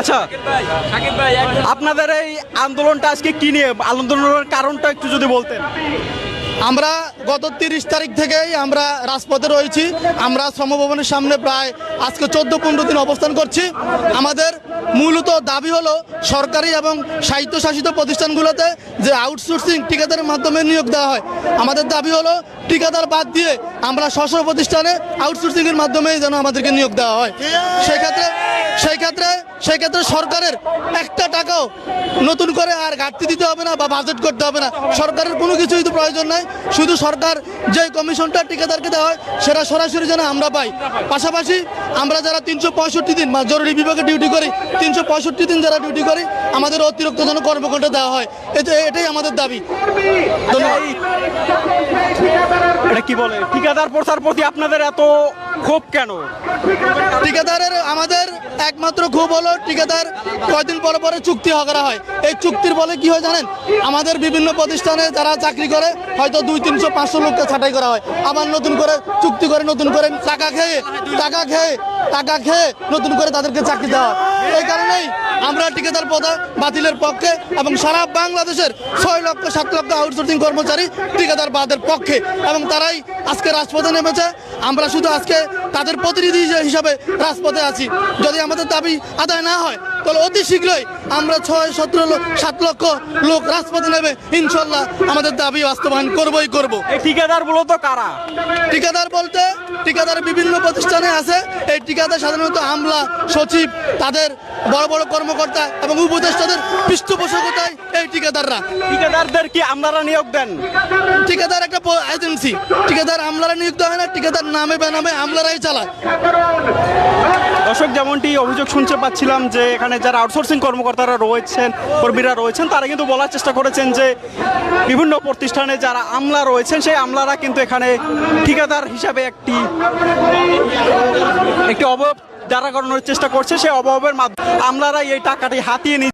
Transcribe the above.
আচ্ছা আপনাদের এই আন্দোলনটা আজকে কি নিয়ে আন্দোলনের কারণটা একটু যদি বলতেন। আমরা গত তিরিশ তারিখ থেকেই আমরা রাজপথে রয়েছি। আমরা শ্রমভবনের সামনে প্রায় আজকে চোদ্দ পনেরো দিন অবস্থান করছি। আমাদের মূলত দাবি হলো সরকারি এবং স্বায়ত্তশাসিত প্রতিষ্ঠানগুলোতে যে আউটসোর্সিং ঠিকাদারের মাধ্যমে নিয়োগ দেওয়া হয়। আমাদের দাবি হলো ঠিকাদার বাদ দিয়ে আমরা স্বশ প্রতিষ্ঠানে আউটসোর্সিংয়ের মাধ্যমে যেন আমাদেরকে নিয়োগ দেওয়া হয়। সেক্ষেত্রে সেই ক্ষেত্রে সেই ক্ষেত্রে সরকারের একটা টাকাও নতুন করে আর ঘাটতি দিতে হবে না বা বাজেট করতে হবে না। সরকারের কোনো কিছুই তো প্রয়োজন নাই। শুধু সরকার যে কমিশনটা ঠিকাদারকে দেওয়া হয় সেটা সরাসরি যেন আমরা পাই। পাশাপাশি আমরা যারা তিনশো পঁয়ষট্টি দিন বা জরুরি বিভাগে ডিউটি করি তিনশো পঁয়ষট্টি দিন যারা ডিউটি করি আমাদের অতিরিক্ত যেন কর্মঘণ্টা দেওয়া হয়। এতে এটাই আমাদের দাবি। এটা কি বলে? ঠিকাদার প্রচার প্রতি আপনাদের এত ক্ষোভ কেন? ঠিকাদারের আমাদের একমাত্র খুব হলো ঠিকাদার, কয়দিন পরে পরে চুক্তি করা হয়। এই চুক্তির বলে কি হয় জানেন? আমাদের বিভিন্ন প্রতিষ্ঠানে যারা চাকরি করে, হয়তো দুই, তিনশো, পাঁচশো লোককে ছাঁটাই করা হয়। আবার নতুন করে চুক্তি করে, নতুন করে টাকা খেয়ে টাকা খেয়ে টাকা খেয়ে নতুন করে তাদেরকে চাকরি দেওয়া। এই কারণেই আমরা ঠিকাদার পদে বাতিলের পক্ষে এবং সারা বাংলাদেশের ছয় লক্ষ, সাত লক্ষ আউটসোর্সিং কর্মচারী ঠিকাদার বাদের পক্ষে এবং তারাই আজকে রাজপথে নেমেছে। আমরা শুধু আজকে তাদের প্রতিনিধি হিসাবে রাজপথে আছি। যদি আমাদের দাবি আদায় না হয় তাহলে অতি শীঘ্রই আমরা ছয় সতেরো সাত লক্ষ লোক রাজপথে নেবে। ইনশাল্লাহ আমাদের দাবি বাস্তবায়ন করবই করব। ঠিকাদার মূলত কারা? ঠিকাদার বলতে ঠিকাদার বিভিন্ন প্রতিষ্ঠানে আছে। ঠিকাদার সাধারণত আমলা সচিব তাদের বড় বড় কর্মকর্তা এবং উপদেষ্টাদের পৃষ্ঠপোষকতায় এই ঠিকাদাররা। ঠিকাদারদের কি আমলারা নিয়োগ দেন? ঠিকাদার একটা এজেন্সি ঠিকাদার আমলারা নিযুক্ত হয় না ঠিকাদার নামে বেনামে আমলারাই চালায়। দর্শক যেমনটি অভিযোগ শুনতে পাচ্ছিলাম যে এখানে যারা আউটসোর্সিং কর্মকর্তারা রয়েছেন কর্মীরা রয়েছেন তারা কিন্তু বলার চেষ্টা করেছেন যে বিভিন্ন প্রতিষ্ঠানে যারা আমলা রয়েছেন সেই আমলারা কিন্তু এখানে ঠিকাদার হিসাবে একটি একটি অভাব যারা করানোর চেষ্টা করছে সেই অভাবের মাধ্যমে আমলারা এই টাকাটি হাতিয়ে নিচ্ছে।